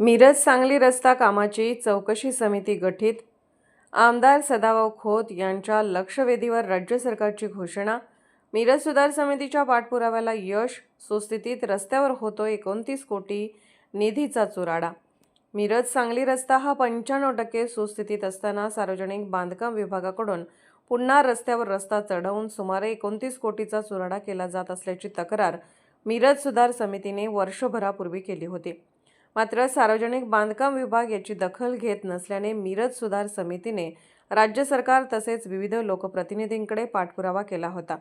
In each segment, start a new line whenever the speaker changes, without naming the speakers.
मिरज सांगली रस्ता कामाची चौकशी समिती गठीत. आमदार सदाभाऊ खोत यांच्या लक्षवेधीवर राज्य सरकारची घोषणा. मिरज सुधार समितीच्या पाठपुराव्याला यश सुस्थितीत रस्त्यावर होतो एकोणतीस कोटी निधीचा चुराडा. मिरज सांगली रस्ता हा पंच्याण्णव टक्के सुस्थितीत असताना सार्वजनिक बांधकाम विभागाकडून पुन्हा रस्त्यावर रस्ता चढवून सुमारे एकोणतीस कोटीचा चुराडा केला जात असल्याची तक्रार मिरज सुधार समितीने वर्षभरापूर्वी केली होती. मात्र सार्वजनिक बांधकाम विभाग याची दखल घेत नसल्याने मिरज सुधार समितीने राज्य सरकार तसेच विविध लोकप्रतिनिधींकडे पाठपुरावा केला होता.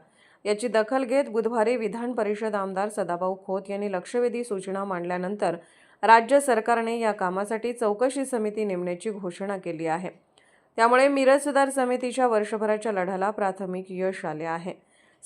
याची दखल घेत बुधवारी विधान परिषद आमदार सदाभाऊ खोत यांनी लक्षवेधी सूचना मांडल्यानंतर राज्य सरकारने या कामासाठी चौकशी समिती नेमण्याची घोषणा केली आहे. त्यामुळे मिरज सुधार समितीच्या वर्षभराच्या लढ्याला प्राथमिक यश आले आहे.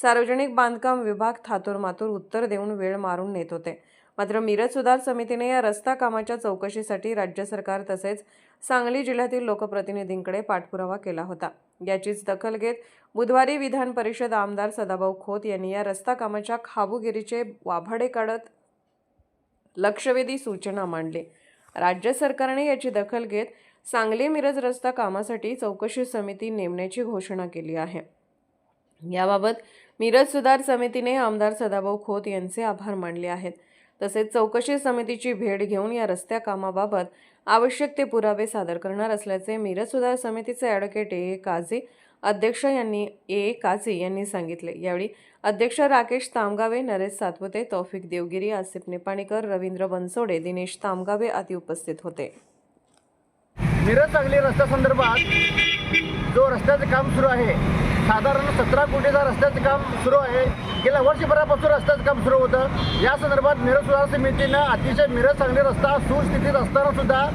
सार्वजनिक बांधकाम विभाग थातूरमातूर उत्तर देऊन वेळ मारून नेत होते. मात्र मिरज सुधार समितीने या रस्ता कामाच्या चौकशीसाठी राज्य सरकार तसेच सांगली जिल्ह्यातील लोकप्रतिनिधींकडे पाठपुरावा केला होता. याचीच दखल घेत बुधवारी विधान परिषद आमदार सदाभाऊ खोत यांनी या रस्ता कामाच्या खाबुगिरीचे वाभाडे काढत लक्षवेधी सूचना मांडली. राज्य सरकारने याची दखल घेत सांगली मिरज रस्ता कामासाठी चौकशी समिती नेमण्याची घोषणा केली आहे. याबाबत मिरज सुधार समितीने आमदार सदाभाऊ खोत यांचे आभार मानले आहेत. तसेच चौकशी समितीची भेट घेऊन या रस्त्या कामाबाबत आवश्यक ते पुरावे सादर करणार असल्याचे मिरज सुधार समितीचे ॲडव्होकेट ए. ए काझी अध्यक्ष यांनी ए. ए काझी यांनी सांगितले. यावेळी अध्यक्ष राकेश तामगावे नरेश सातपुते तौफिक देवगिरी आसिफ निपाणीकर रवींद्र बनसोडे दिनेश तामगावे आदी उपस्थित होते.
मिरज सांगली रस्त्यासंदर्भात जो रस्त्याचं काम सुरू आहे साधारण सतरा कोटीचा रस्त्याचं काम सुरू आहे. गेल्या वर्षभरापासून रस्त्याचं काम सुरू होतं. या संदर्भात मिरज सुधार समितीनं अतिशय मिरज सांगली रस्ता सुस्थितीत असताना सुद्धा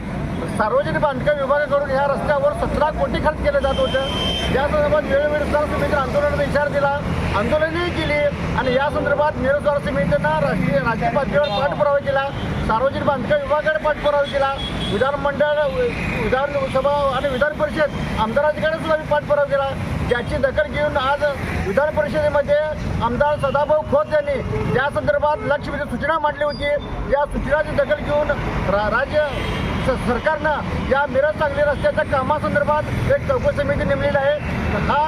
सार्वजनिक बांधकाम विभागाकडून या रस्त्यावर सतरा कोटी खर्च केले जात होतं. या संदर्भात वेळोवेळी सुधार आंदोलनाचा इशारा दिला आंदोलनही केली आणि या संदर्भात मिरज समितीनं राष्ट्रीय राज्य पातळीवर पाठपुरावा केला सार्वजनिक बांधकाम विभागाकडे पाठपुरावा केला विधानमंडळ विधानसभा आणि विधान परिषद आमदारांकडे सुद्धा मी पाठपुरावा केला. ज्याची दखल घेऊन आज विधान परिषदेमध्ये आमदार सदाभाऊ खोत यांनी या संदर्भात लक्षवेधी सूचना मांडली होती. या सूचनाची दखल घेऊन रा राज्य सरकारनं या मिरज सांगली रस्त्याच्या कामासंदर्भात एक चौकशी समिती नेमलेली आहे. हा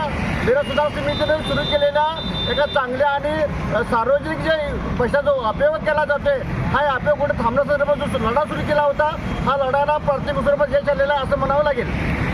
मिरज सुधार समितीने सुरू केलेल्या एका चांगल्या आणि सार्वजनिक जे पैसा जो अपयोग केला जाते हा अपयोग कुठे थांबण्यासंदर्भात जो लढा सुरू केला होता हा लढाला प्राथमिक स्वरूपात यश आलेला असं म्हणावं लागेल.